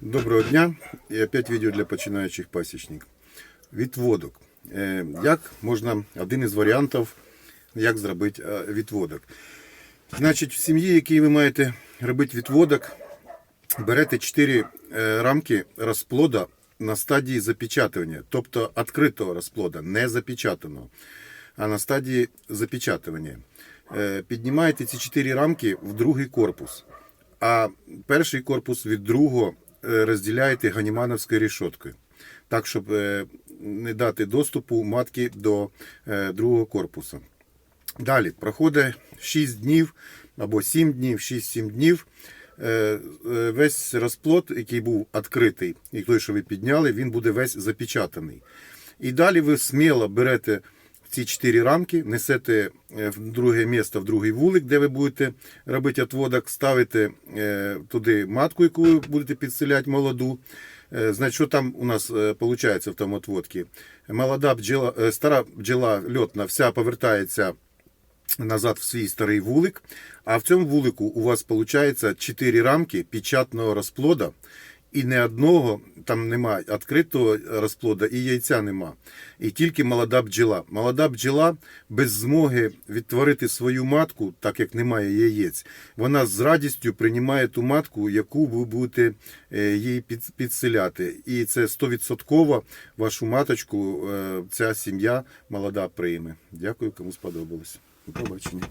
Доброго дня і опять відео для починаючих пасічників. Відводок. Е, Як можна, один із варіантів, як зробити е, відводок. Значить, в сім'ї, якій ви маєте робити відводок, берете 4 рамки розплода на стадії запечатування, тобто відкритого розплода, не запечатаного, а на стадії запечатування. Е, Піднімаєте ці 4 рамки в другий корпус, а перший корпус від другого е, розділяєте ганімановською рішоткою, так, щоб е, не дати доступу матки до е, другого корпусу. Далі проходить 6 днів або 7 днів, 6-7 днів. Е, е, Весь розплод, який був відкритий, і той, що ви підняли, він буде весь запечатаний. І далі ви сміло берете ці чотири рамки, несете е, в друге місце, в другий вулик, де ви будете робити отводок, ставите е, туди матку, яку ви будете підселяти молоду. Е, Значить, що там у нас виходить в тому отводці? Молода бджола, стара бджола льотна вся повертається назад в свій старий вулик. А в цьому вулику у вас виходить 4 рамки печатного розплода. І не одного там нема відкритого розплода, і яйця нема. І тільки молода бджола. Молода бджола без змоги відтворити свою матку, так як немає яєць, вона з радістю приймає ту матку, яку ви будете е, їй підселяти. І це 100% вашу маточку е, ця сім'я молода прийме. Дякую, кому сподобалось. До побачення.